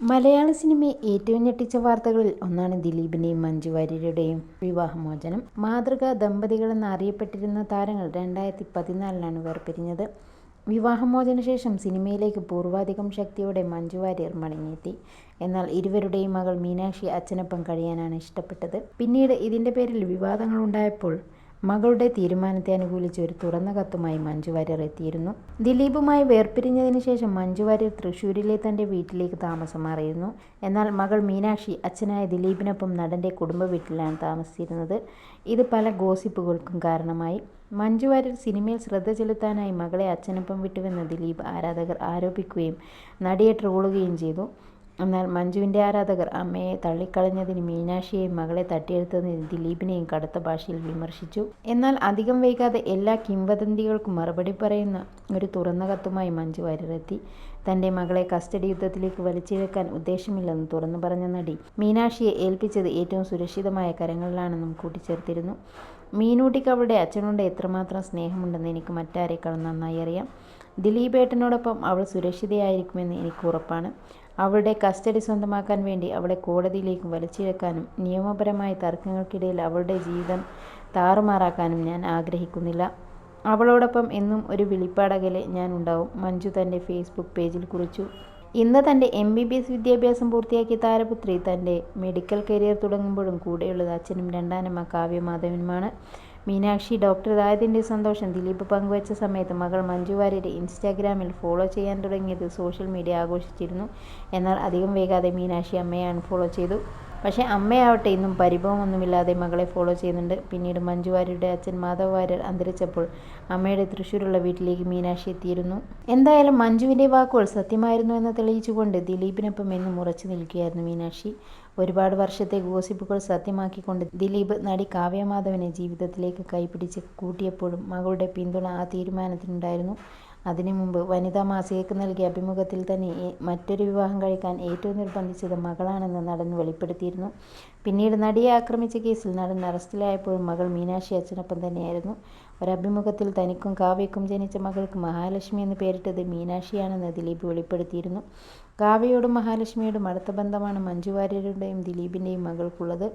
മലയാള സിനിമയെ ഏറ്റവും ഞെട്ടിച്ച വാർത്തകളിൽ ഒന്നാണ് ദിലീപിനെയും മഞ്ജു വാര്യരുടെയും വിവാഹമോചനം. മാതൃകാ ദമ്പതികളെന്ന് അറിയപ്പെട്ടിരുന്ന താരങ്ങൾ രണ്ടായിരത്തി പതിനാലിലാണ് വേർപിരിഞ്ഞത്. വിവാഹമോചന ശേഷം സിനിമയിലേക്ക് പൂർവാധികം ശക്തിയോടെ മഞ്ജു വാര്യർ മടങ്ങിയെത്തി. എന്നാൽ ഇരുവരുടെയും മകൾ മീനാക്ഷി അച്ഛനൊപ്പം കഴിയാനാണ് ഇഷ്ടപ്പെട്ടത്. പിന്നീട് ഇതിന്റെ പേരിൽ വിവാദങ്ങളുണ്ടായപ്പോൾ മകളുടെ തീരുമാനത്തെ അനുകൂലിച്ച് ഒരു തുറന്ന കത്തുമായി മഞ്ജു വാര്യർ എത്തിയിരുന്നു. ദിലീപുമായി വേർപിരിഞ്ഞതിന് ശേഷം മഞ്ജു വാര്യർ തൃശ്ശൂരിലെ തന്റെ വീട്ടിലേക്ക് താമസം മാറിയിരുന്നു. എന്നാൽ മകൾ മീനാക്ഷി അച്ഛനായ ദിലീപിനൊപ്പം നടന്റെ കുടുംബ വീട്ടിലാണ് താമസിച്ചിരുന്നത്. ഇത് പല ഗോസിപ്പുകൾക്കും കാരണമായി. മഞ്ജു വാര്യർ സിനിമയിൽ ശ്രദ്ധ ചെലുത്താനായി മകളെ അച്ഛനൊപ്പം വിട്ടുവെന്ന് ദിലീപ് ആരാധകർ ആരോപിക്കുകയും നടിയെ ട്രോളുകയും ചെയ്തു. എന്നാൽ മഞ്ജുവിന്റെ ആരാധകർ അമ്മയെ തള്ളിക്കളഞ്ഞതിന് മീനാക്ഷിയെയും മകളെ തട്ടിയെടുത്തതിന് ദിലീപിനെയും കടുത്ത ഭാഷയിൽ വിമർശിച്ചു. എന്നാൽ അധികം വൈകാതെ എല്ലാ കിംവദന്തികൾക്കും മറുപടി പറയുന്ന ഒരു തുറന്ന കത്തുമായി മഞ്ജു വരരെത്തി തന്റെ മകളെ കസ്റ്റഡി യുദ്ധത്തിലേക്ക് വലിച്ചിഴക്കാൻ ഉദ്ദേശമില്ലെന്ന് തുറന്നു പറഞ്ഞ നടി മീനാക്ഷിയെ ഏൽപ്പിച്ചത് ഏറ്റവും സുരക്ഷിതമായ കരങ്ങളിലാണെന്നും കൂട്ടിച്ചേർത്തിരുന്നു. മീനൂട്ടിക്ക് അവളുടെ അച്ഛനോട് എത്രമാത്രം സ്നേഹമുണ്ടെന്ന് എനിക്ക് മറ്റാരേക്കാളും നന്നായി അറിയാം. ദിലീപേട്ടനോടൊപ്പം അവൾ സുരക്ഷിതയായിരിക്കുമെന്ന് എനിക്ക് ഉറപ്പാണ്. അവളുടെ കസ്റ്റഡി സ്വന്തമാക്കാൻ വേണ്ടി അവളെ കോടതിയിലേക്ക് വലിച്ചിഴക്കാനും നിയമപരമായ തർക്കങ്ങൾക്കിടയിൽ അവളുടെ ജീവിതം താറുമാറാക്കാനും ഞാൻ ആഗ്രഹിക്കുന്നില്ല. അവളോടൊപ്പം എന്നും ഒരു വിളിപ്പാടകലെ ഞാൻ ഉണ്ടാവും മഞ്ജു തന്റെ ഫേസ്ബുക്ക് പേജിൽ കുറിച്ചു. ഇന്ന് തന്റെ എം ബി ബി എസ് വിദ്യാഭ്യാസം പൂർത്തിയാക്കിയ താരപുത്രി തന്റെ മെഡിക്കൽ കരിയർ തുടങ്ങുമ്പോഴും കൂടെയുള്ളത് അച്ഛനും രണ്ടാനമ്മ കാവ്യ മാധവനുമാണ്. മീനാക്ഷി ഡോക്ടർ ആയതിന്റെ സന്തോഷം ദിലീപ് പങ്കുവച്ച സമയത്ത് മകൾ മഞ്ജു വാര്യരെ ഇൻസ്റ്റാഗ്രാമിൽ ഫോളോ ചെയ്യാൻ തുടങ്ങിയത് സോഷ്യൽ മീഡിയ ആഘോഷിച്ചിരുന്നു. എന്നാൽ അധികം വൈകാതെ മീനാക്ഷി അമ്മയെ അൺഫോളോ ചെയ്തു. പക്ഷേ അമ്മയാവട്ടെ ഇന്നും പരിഭവമൊന്നുമില്ലാതെ മകളെ ഫോളോ ചെയ്യുന്നുണ്ട്. പിന്നീട് മഞ്ജു വാര്യരുടെ അച്ഛൻ മാധവ് വാര്യർ അന്തരിച്ചപ്പോൾ അമ്മയുടെ തൃശ്ശൂരുള്ള വീട്ടിലേക്ക് മീനാക്ഷി എത്തിയിരുന്നു. എന്തായാലും മഞ്ജുവിന്റെ വാക്കുകൾ സത്യമായിരുന്നു എന്ന് തെളിയിച്ചുകൊണ്ട് ദിലീപിനൊപ്പം എന്നും ഉറച്ചു നിൽക്കുകയായിരുന്നു മീനാക്ഷി. ഒരുപാട് വർഷത്തെ ഗോസിപ്പുകൾ സത്യമാക്കിക്കൊണ്ട് ദിലീപ് നടി കാവ്യമാധവനെ ജീവിതത്തിലേക്ക് കൈപിടിച്ച് കൂട്ടിയപ്പോഴും മകളുടെ പിന്തുണ ആ തീരുമാനത്തിനുണ്ടായിരുന്നു. അതിന് മുമ്പ് വനിതാ മാസികയ്ക്ക് നൽകിയ അഭിമുഖത്തിൽ തന്നെ മറ്റൊരു വിവാഹം കഴിക്കാൻ ഏറ്റവും നിർബന്ധിച്ചത് മകളാണെന്ന് നടൻ വെളിപ്പെടുത്തിയിരുന്നു. പിന്നീട് നടിയെ ആക്രമിച്ച കേസിൽ നടൻ അറസ്റ്റിലായപ്പോഴും മകൾ മീനാക്ഷി അച്ഛനൊപ്പം തന്നെയായിരുന്നു. ഒരഭിമുഖത്തിൽ തനിക്കും കാവ്യക്കും ജനിച്ച മകൾക്ക് മഹാലക്ഷ്മി എന്ന് പേരിട്ടത് മീനാക്ഷിയാണെന്ന് ദിലീപ് വെളിപ്പെടുത്തിയിരുന്നു. കാവ്യയോടും മഹാലക്ഷ്മിയോടും അടുത്ത ബന്ധമാണ് മഞ്ജു വാര്യരുടെയും ദിലീപിന്റെയും മകൾക്കുള്ളത്.